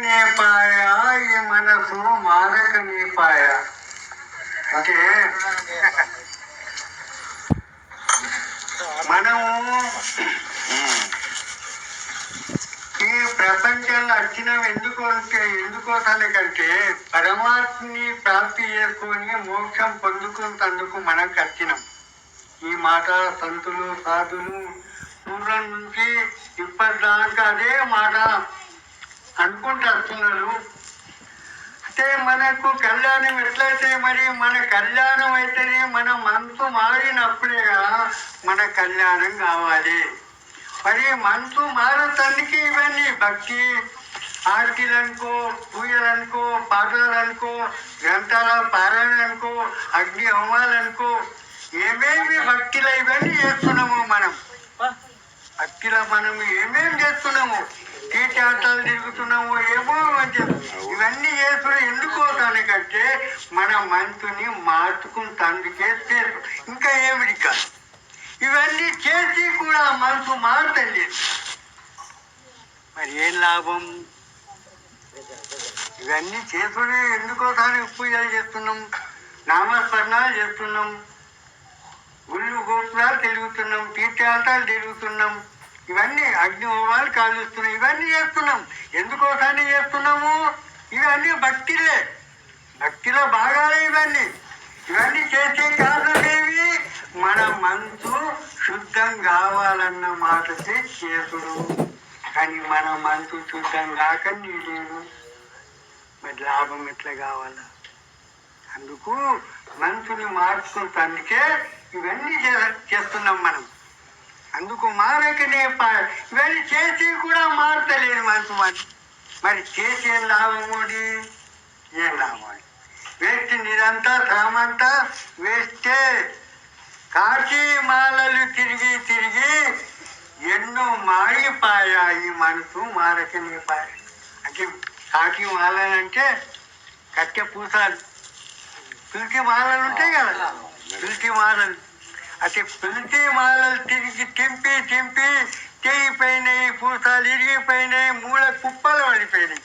నేపాయ ఈ మనసు మారక నేపాయ అంటే మనము ఈ ప్రపంచంలో వచ్చినాం ఎందుకు అంటే ఎందుకోసానికంటే పరమాత్మని ప్రాప్తి చేసుకొని మోక్షం పొందుకున్నందుకు మనం వచ్చినాం ఈ మాట సంతులు సాధులు పూర్వం నుంచి ఇప్పటిదాకా అదే మాట అనుకుంటూ వస్తున్నారు. అంటే మనకు కళ్యాణం ఎట్లయితే మరి మన కళ్యాణం అయితేనే మన మనసు మారినప్పుడే కదా మన కళ్యాణం కావాలి. మరి మనసు మారటానికి ఇవన్నీ భక్తి ఆర్తిలు అనుకో పూజలు అనుకో పాటలు అనుకో గ్రంథాల పారాయణ అనుకో అగ్ని హోమాలు అనుకో ఏమేమి భక్తిలో ఇవన్నీ చేస్తున్నాము మనం. భక్తిలో మనం ఏమేమి చేస్తున్నాము తీర్థయాత్రలు తిరుగుతున్నాము ఏమో అంటే ఇవన్నీ చేస్తున్నా ఎందుకో దానికంటే మన మనసుని మార్చుకుంటానికే చేసు ఇంకా ఏమిటి కాదు ఇవన్నీ చేసి కూడా మనసు మారుతుంది మరి ఏం లాభం? ఇవన్నీ చేసుకుని ఎందుకోసానికి పూజలు చేస్తున్నాం నామస్మరణాలు చేస్తున్నాం గుళ్ళు గోపురాలు తిరుగుతున్నాం తీర్థయాత్రలు తిరుగుతున్నాం. ఇవన్నీ అగ్ని హోమాలు కాలుస్తున్నాం ఇవన్నీ చేస్తున్నాం. ఎందుకోసాన్ని చేస్తున్నాము? ఇవన్నీ భక్తిలే. భక్తిలో భాగాలే ఇవన్నీ. ఇవన్నీ చేసే కారణమేవి మన మనసు శుద్ధం కావాలన్న మాటతే చేసుడు కానీ మన మనసు శుద్ధం కాక నీ మరి లాభం ఎట్లా కావాలా? అందుకు మనసుని మార్చుకుంటానికే ఇవన్నీ చే- చేస్తున్నాం మనం. అందుకు మారకనే ఇవన్నీ చేసి కూడా మారతలేదు మనసు మరి. మరి చేసి ఏం ఏం లాభం వేస్ట్ ఇదంతా శ్రమంతా వేస్తే కాశీ మాలలు తిరిగి తిరిగి ఎన్నో మారిపాయా మనసు మారకనే పాయ అంటే కాకి మాలలు అంటే కట్టె పూసాలు. పిలికి మాలలు ఉంటాయి కదా? పిలికి మాలలు. అది పిలిచి మాలలు తిరిగి తింపి తింపి తెగిపోయినాయి పూసాలు ఇరిగిపోయినాయి మూల కుప్పలు పడిపోయినాయి.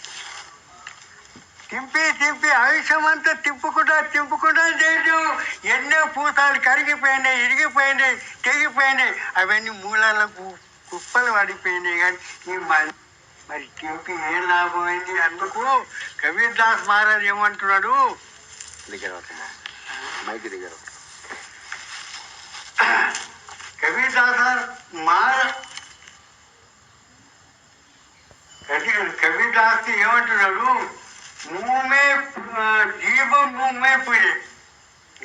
తింపి తింపి ఆయుషం అంతా తిప్పుకుంటా తిప్పుకుంటా చేయడం ఎన్నో పూసాలు కరిగిపోయినాయి ఇరిగిపోయినాయి తెగిపోయినాయి అవన్నీ మూలాలకు కుప్పలు పడిపోయినాయి కానీ ఈ మరి తింపి ఏం లాభం అయింది? అందుకు కబీర్ దాస్ మహారాజ్ ఏమంటున్నాడు? దగ్గర మైకి దగ్గర heavy darker, mar, కవి దాస్తి ఏమంటున్నాడు? మూమే జీవం మూమే పోయి.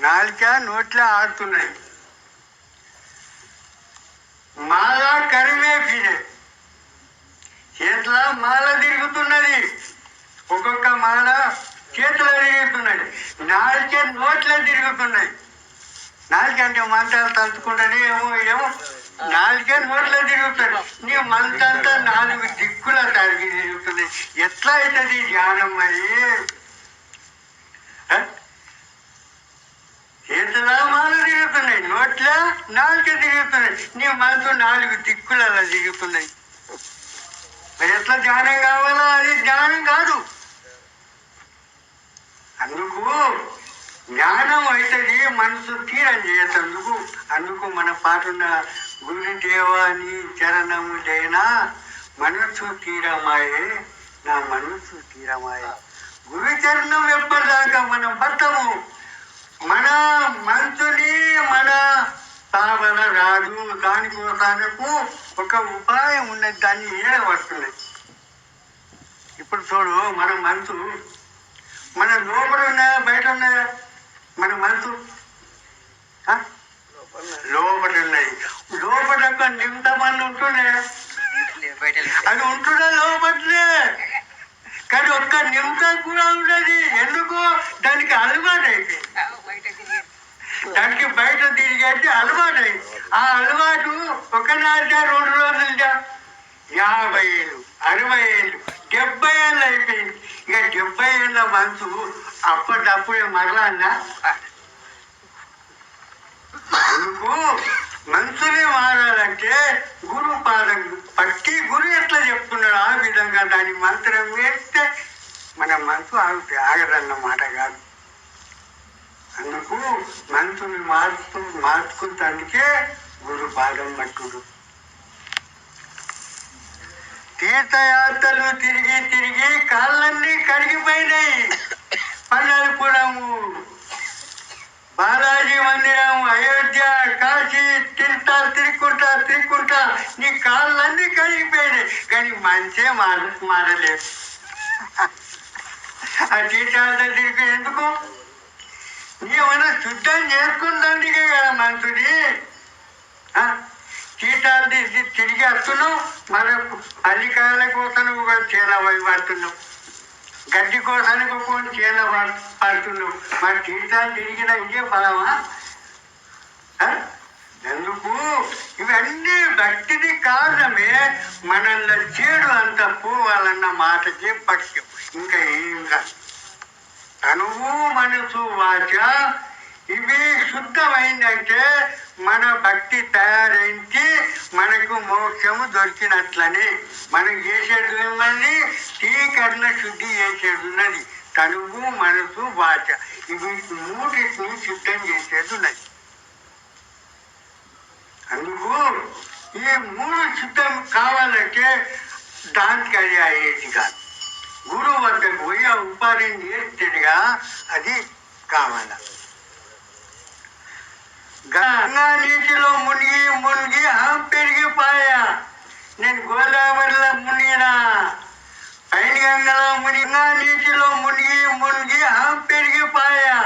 నాలుక నోట్లో ఆడుతున్నాయి మాల కరివే ఫిరే. చేతుల మాల తిరుగుతున్నది. ఒక్కొక్క మాల చేతులు తిరుగుతున్నాయి నాలుకే నోట్లో తిరుగుతున్నాయి. నాలుగంటే మంచాలు తలుచుకుంటానే ఏమో ఏమో నాలుగే నోట్లో తిరుగుతాడు నీ మంచంతా నాలుగు దిక్కుల తరిగి తిరుగుతుంది ఎట్లా అవుతుంది ధ్యానం మరి? ఆ? మాలు తిరుగుతున్నాయి? నోట్ల? నాలుగు తిరుగుతున్నాయి. నీ మనసు నాలుగు దిక్కులలో తిరుగుతున్నాయి. మరి ఎట్లా ధ్యానం కావాలా? అది ధ్యానం కాదు. అందుకు జ్ఞానం అవుతుంది మనసు తీరం చేసేందుకు అందుకు మన పాటున్న గురుదేవాని చరణము లేనా మనసు తీరమాయే నా మనసు తీరమాయే. గురు చరణం ఎప్పటిదాకా మనం భర్తము? మన మనసుని మన తావన రాదు దానికోసానికి ఒక ఉపాయం ఉన్నది దాన్ని ఏడవస్తుంది ఇప్పుడు చూడు మన మనసు మన లోపల ఉన్న బయట ఉన్నాయా మన మనసు లోపల ఉన్నాయి లోపల ఒక నిమిత మంది ఉంటుండే. అది ఉంటుండే లోపలే. కానీ ఒక్క నిమిషం కూడా ఉండదు. ఎందుకు? దానికి అలవాటు అయిపోయింది. దానికి బయట తిరిగేది అలవాటు అయింది ఆ అలవాటు ఒక ఒకనాటిగా రెండు రోజులుగా యాభై ఏళ్ళు అరవై ఏళ్ళు. డెబ్బై ఏళ్ళు అయిపోయింది ఇక డెబ్బై ఏళ్ళ మనసు అప్పటికప్పుడే మరలా అందుకు మనసుని మారాలంటే గురు పాదం పట్టి గురు ఎట్లా చెప్తున్నాడు ఆ విధంగా దాని మంత్రం వేస్తే మన మనసు ఆగుతుంది ఆగదన్నమాట కాదు. అందుకు మనసుని మార్చు మార్చుకుంటే గురు పాదం పట్టుడు. తీర్థయాత్రలు తిరిగి తిరిగి కాళ్ళన్నీ కరిగిపోయినాయి. పండలపురము బాలాజీ మందిరం అయోధ్య కాశీ తిరుతా తిరుగుకుంటా తిరుగుకుంటా నీ కాళ్ళన్నీ కరిగిపోయినాయి. కానీ మంచే మార మారలేదు. ఆ తీర్థయాత్ర తిరిగి ఎందుకు? నీవైనా శుద్ధం చేసుకుందానికి కదా మంచుడి తీర్థాలు తీసి తిరిగి వస్తున్నావు మనకు అల్లికాయల కోసం ఒక చీల పడుతున్నావు. గడ్డి కోసానికి ఒక చీల పడుతున్నావు. మరి తీర్థాలు తిరిగిన ఇదే ఫలమా? ఎందుకు? ఇవన్నీ భక్తిది కారణమే మనల్ని చేడు అంత పోవాలన్న మాటకి పక్షం. ఇంకా ఏం కాదు. తనువు మనసు వాచ ఇవి శుద్ధమైందంటే మన భక్తి తయారైంది మనకు మోక్షము దొరికినట్లని. మనం చేసేది టీ టీకరణ శుద్ధి చేసేది ఉన్నది. తనువు మనసు వాచ. ఇవి మూడింటిని సిద్ధం చేసేది ఉన్నది. అందుకు ఈ మూడు సిద్ధం కావాలంటే దానికి అది అయ్యేది కాదు. గురువు వద్దకు పోయి ఆ ఉపాధి చేస్తేగా అది కావాల? గంగా నీటిలో మునిగి మునిగి ఆం పెరిగిపోయా నేను గోదావరిలో మునిగినా పైన గంగలో మునిగినా నీటిలో మునిగి మునిగి ఆం పెరిగిపోయా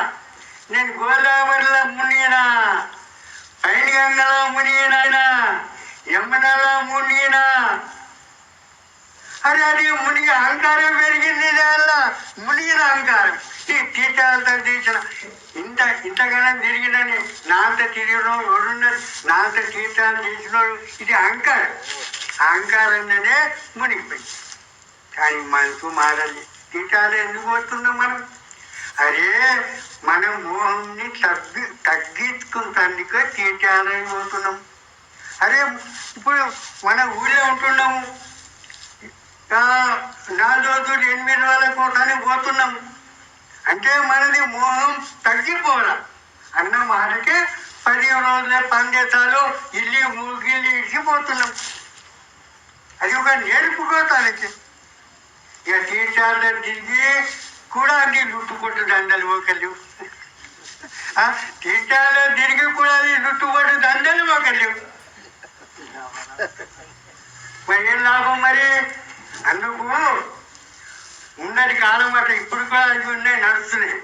నేను గోదావరిలో మునిగినా పైన గంగలో మునిగినా యమునలో మునిగినా అరే అది మునిగి అహంకారం పెరిగింది దానిలో మునిగిన అహంకారం. ఈ తీర్థాలతో తీసిన ఇంత ఇంతగానం తిరిగినని నాంత తిరిగిన ఎవరున్నారు? నాంత నా అంత తీర్థాలు ఇది అహంకారం. అహంకారంలోనే మునిగిపోయింది కానీ మనసు మారాలి తీర్థాలు ఎందుకు వస్తున్నాం మనం? అరే మన మోహంని తగ్గి తగ్గించుకుంటానికే తీర్థాలని పోతున్నాం. అరే ఇప్పుడు మన ఊళ్ళో ఉంటున్నాము. నాలుగు రోజులు ఎనిమిది వేల కోటాన్ని పోతున్నాం. అంటే మనది మోహం తగ్గిపోరా అన్న మాటకే పదిహేను రోజులే పందేతాలు ఇల్లు ఇచ్చి ఇడిచిపోతున్నాం అది ఒక నేర్పుకోతానికి ఇక తీర్థాలు తిరిగి కూడా అన్ని లుట్టుకొట్టు దండలు ఒకళ్ళు ఆ, తీర్థాలు తిరిగి కూడా అది లుట్టుకొట్టు దండలు ఒకళ్ళు మరి ఏం లాభం మరి? అందుకు ఉన్నది కాలం అట్లా ఇప్పుడు కూడా అవి ఉన్నాయి నడుస్తున్నాయి.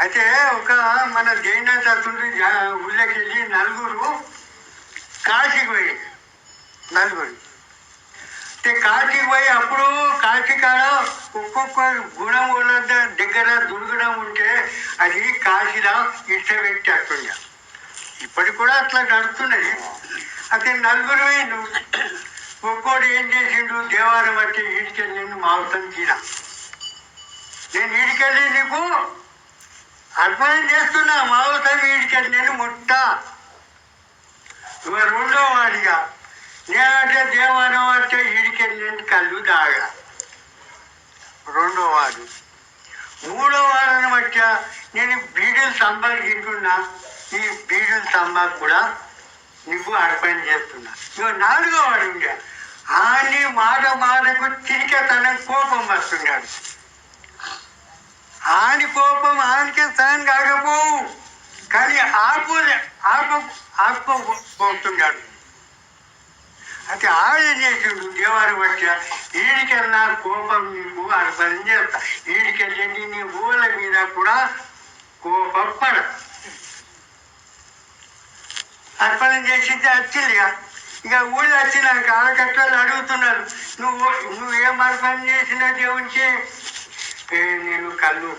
అయితే ఒక మన జైన శాస్త్రుడు ఊళ్ళోకి వెళ్ళి నలుగురు కాశీకి పోయి నలుగురు. అయితే కాశీకి పోయి అప్పుడు కాశీ కాడ ఒక్కొక్క గుణం వాళ్ళ దగ్గర దుర్గుణం ఉంటే అది కాశీరా ఇష్ట వ్యక్తి అట్టుండ ఇప్పటికి కూడా అట్లా నడుస్తున్నది అయితే నలుగురు ఇంకోటి ఏం చేసిండు? దేవాలయం బట్టి ఈడికెళ్ళి నేను మాంసం తిన నేను ఈడికెళ్ళి నీకు అర్పణ చేస్తున్నా. మాంసం ఈడికెళ్ళి నేను ముట్ట. ఇక రెండో వాడిగా. నేనంటే దేవాలయం అంటే ఈడికెళ్ళి నేను కళ్ళు దాగా. రెండో వాడు. మూడో వాడని మధ్య నేను బీడీలు సంపాదించుకున్నా ఈ బీడీలు సంపాదకు కూడా నీకు అర్పణ చేస్తున్నా. ఇగో నాలుగో వాడు ఉండే. ఆని మాట మాటకు తిరిగే తన కోపం వస్తున్నాడు ఆని కోపం ఆనికే సహనం కాకపోవు కానీ ఆపు ఆపు ఆపుకోపోతున్నాడు అయితే ఆవిడ చేసిండు? దేవారు వచ్చా ఈడికెళ్ళిన కోపం నీకు అర్పణ చేస్తా. ఈడికెళ్ళి నీ ఊళ్ళ మీద కూడా కోపం పడ అర్పణం చేసింది అచ్చిల్లిగా ఇక ఊళ్ళో వచ్చినాక ఆడకట్టలు అడుగుతున్నారు. నువ్వు నువ్వేం అర్పణ చేసిన దేవునికి? "ఏ, నేను కళ్ళు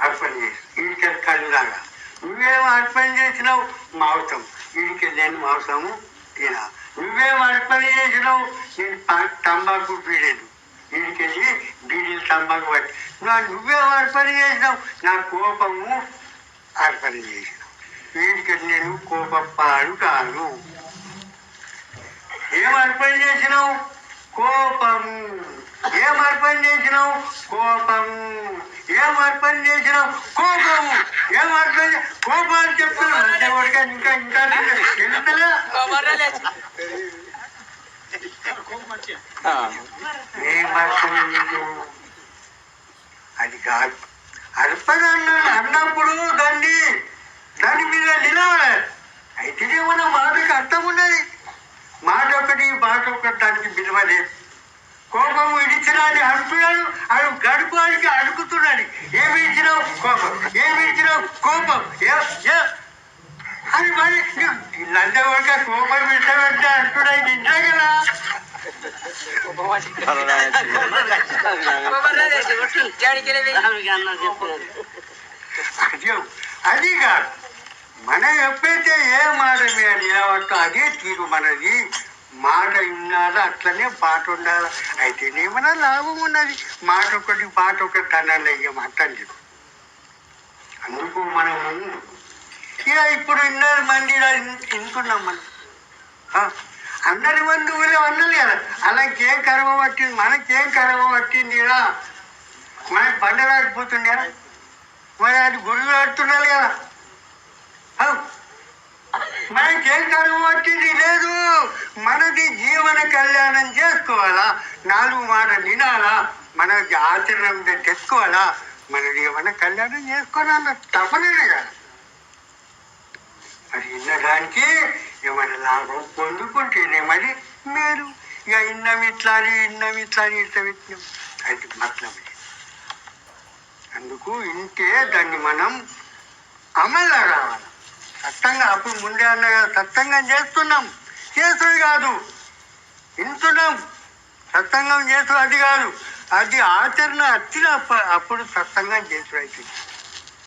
అర్పణ చేసి ఇంటికి కళ్ళు లాగా. నువ్వేం అర్పణ చేసినావు? మాంసం. ఈడికెళ్ళి నేను మాంసము? తినా నువ్వేం అర్పణ చేసినావు? నేను తంబాకు పీడేను వీడికెళ్ళి బీడీలు తంబాకు పట్టి నువ్వేం అర్పణ చేసినావు? నా కోపము అర్పణ చేసినావు వీడికి నేను కోపప్పాడు కాను. ఏం అర్పణ చేసినావు? కోపము ఏం అర్పణ చేసినావు? కోపము ఏం అర్పణ చేసినావు? కోపము ఏం అర్పణ చే- కోపం అని చెప్తున్నావు అంటే ఇంకా ఇంకా చేసినావు? అది కాదు. అర్పణ అన్న అన్నప్పుడు దాన్ని దాని మీద నిలవాలి అయితే ఏమన్నా మాటకి అర్థం ఉన్నది. మాట ఒకటి మాట ఒకటి దానికి విలువ లేదు కోపం ఇడిచినాడు అంటున్నాడు అది గడుపానికి అడుగుతున్నాడు ఏమి ఇచ్చినావు కోపం. ఏమి ఇచ్చినావు కోపం అది మరి లండవక కోపం పెట్టబెట్టే అంటున్నాడు నిజే కదా. అది కాదు. మనం ఎప్పుడైతే ఏ మాట మీద నిలబడతాం అదే తీరు మనది మాట విన్నారా అట్లనే పాట ఉండాలి. మన లాభం ఉన్నది. మాట ఒకటి పాట ఒకటి దండాలు అయ్యమాట చెప్పి. అందుకు మనము ఇక ఇప్పుడు ఇన్నర మంది ఇలా వింటున్నాం మనం. అందరి మంది ఊళ్ళో అన్నది కదా అలాగేం కర్మ పట్టింది? మనకేం కర్మ పట్టింది ఇలా మనకి బండ మరి అది గురువు ఆడుతున్నారు కదా. మనకేం కర్మ పట్టింది లేదు. మనది జీవన కళ్యాణం చేసుకోవాలా? నాలుగు మాటలు వినాలా? మన ఆచరణ తెచ్చుకోవాలా? మన జీవన కళ్యాణం చేసుకోవాలన్న తపనే కదా. మరి విన్నదానికి ఏమైనా లాభం పొందుకుంటేనే మరి మేలు. ఇక ఇన్నం ఇట్లా అని ఇన్నం ఇట్లా అని ఇట్లా పెట్టినాం. అది మతలబ్ అందుకు ఇంటే దాన్ని మనం అమలు రావాలి. సత్తంగా అప్పుడు ముందే అన్న కదా, సత్సంగం చేస్తున్నాం. చేసుడు కాదు. వింటున్నాం. సత్సంగం చేసుడు అది కాదు. అది ఆచరణ వచ్చిన అప్పుడు సత్సంగం చేసుడు అవుతుంది